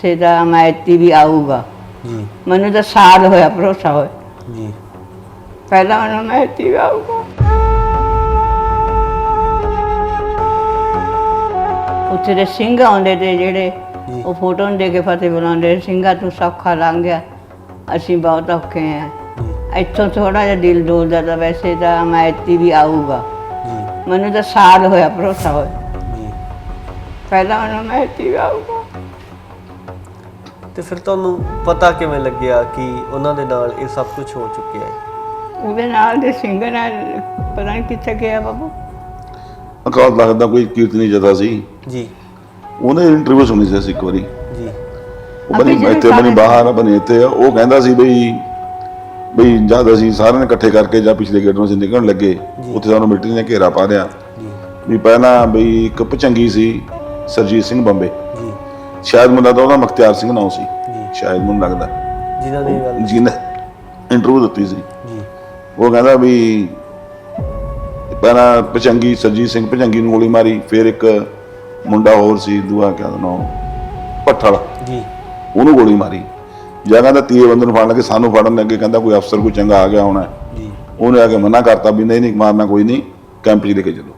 ਸੇ ਦਾ ਅਮਾਇਤੀ ਵੀ ਆਊਗਾ। ਜੀ। ਮੈਨੂੰ ਤਾਂ ਸਾਲ ਹੋਇਆ ਭਰੋਸਾ ਹੋਇਆ। ਜੀ। ਪਹਿਲਾਂ ਮੈਨੂੰ ਅਮਾਇਤੀ ਵੀ ਆਊਗਾ। ਉੱਥੇ ਦੇ ਸਿੰਘ ਆਉਂਦੇ ਤੇ ਜਿਹੜੇ ਜੀ। ਉਹ ਫੋਟੋ ਨੂੰ ਦੇ ਕੇ ਫਤਿਹ ਬੁਲਾਉਂਦੇ ਸਿੰਘਾ ਤੂੰ ਸੌਖਾ ਲੰਘ ਗਿਆ। ਅਸੀਂ ਬਹੁਤ ਔਖੇ ਆ। ਜੀ। ਇੱਥੋਂ ਥੋੜਾ ਜਿਹਾ ਦਿਲ ਡੋਲਦਾ ਤਾਂ ਵੈਸੇ ਤਾਂ ਅਮਾਇਤੀ ਵੀ ਆਊਗਾ। ਜੀ। ਮੈਨੂੰ ਤਾਂ ਸਾਲ ਹੋਇਆ ਭਰੋਸਾ ਹੋਇਆ। ਜੀ। ਪਹਿਲਾਂ ਮੈਨੂੰ ਅਮਾਇਤੀ ਵੀ ਆਊਗਾ। ਤੇ ਫਿਰ ਤੁਹਾਨੂੰ ਪਤਾ ਕਿਵੇਂ ਲੱਗਿਆ ਕਿ ਉਹਨਾਂ ਦੇ ਨਾਲ ਇਹ ਸਭ ਕੁਝ ਹੋ ਚੁੱਕਿਆ ਹੈ? ਉਹਦੇ ਨਾਲ ਦੇ ਸਿੰਘ ਨਾਲ ਪਤਾ ਨਹੀਂ ਕਿੱਥੇ ਗਿਆ ਬਾਬੂ। ਅਕਾਲ ਤਖਤ ਦਾ ਕੋਈ ਕੀਰਤਨੀ ਜਥਾ ਸੀ। ਜੀ। ਉਹਨੇ ਇੰਟਰਵਿਊ ਸੁਣੀ ਸੀ ਅਸੀਂ ਇੱਕ ਵਾਰੀ। ਜੀ। ਉਹ ਬਣੀ ਜਿਹੜੇ ਇੱਥੇ ਬਣੀ ਸਾਰੇ- ਬਾਹਰ ਆ ਬਣੀ ਇੱਥੇ ਆ। ਉਹ ਕਹਿੰਦਾ ਸੀ ਬਈ ਬਈ ਜਦ ਅਸੀਂ ਸਾਰਿਆਂ ਨੇ ਇਕੱਠੇ ਕਰਕੇ ਜਾਂ ਪਿਛਲੇ ਗੇਟ ਨੂੰ ਅਸੀਂ ਨਿਕਲਣ ਲੱਗੇ ਉੱਥੇ ਸਾਨੂੰ ਮਿਲਟਰੀ ਨੇ ਘੇਰਾ ਪਾ ਲਿਆ। ਜੀ। ਵੀ ਪਹਿਲਾਂ ਬਈ ਇੱਕ ਭਚੰਗੀ ਸੀ ਸਰਜੀਤ ਸਿੰਘ ਬੰਬੇ। ਸ਼ਾਇਦ ਮੈਨੂੰ ਲੱਗਦਾ ਉਹਦਾ ਮਖਤਿਆਰ ਸਿੰਘ ਨਾਮ ਸੀ। ਜੀ। ਸ਼ਾਇਦ ਮੈਨੂੰ ਲੱਗਦਾ। ਜਿਨ੍ਹਾਂ ਗੱਲ ਜਿਹਨੇ ਇੰਟਰਵਿਊ ਦਿੱਤੀ ਸੀ। ਜੀ। ਉਹ ਕਹਿੰਦਾ ਵੀ ਪਹਿਲਾਂ ਭਚੰਗੀ ਸਰਜੀਤ ਸਿੰਘ ਭਚੰਗੀ ਨੂੰ ਗੋਲੀ ਮਾਰੀ ਫਿਰ ਇੱਕ ਮੁੰਡਾ ਹੋਰ ਸੀ ਦੂਆ ਕਿਆ ਦਾ ਨਾਮ? ਪੱਠਲ ਜੀ। ਉਹਨੂੰ ਗੋਲੀ ਮਾਰੀ। ਜਾਂ ਕਹਿੰਦਾ ਤੀਏ ਬੰਦੇ ਨੂੰ ਫੜਨ ਲੱਗੇ ਸਾਨੂੰ ਫੜਨ ਲੱਗੇ ਕਹਿੰਦਾ ਕੋਈ ਅਫਸਰ ਕੋਈ ਚੰਗਾ ਆ ਗਿਆ ਹੋਣਾ। ਜੀ। ਉਹਨੇ ਆ ਕੇ ਮਨਾ ਕਰਤਾ ਵੀ ਨਹੀਂ ਨਹੀਂ ਮਾਰਨਾ ਕੋਈ ਨਹੀਂ ਕੈਂਪ 'ਚ ਲੈ ਕੇ ਚਲੋ।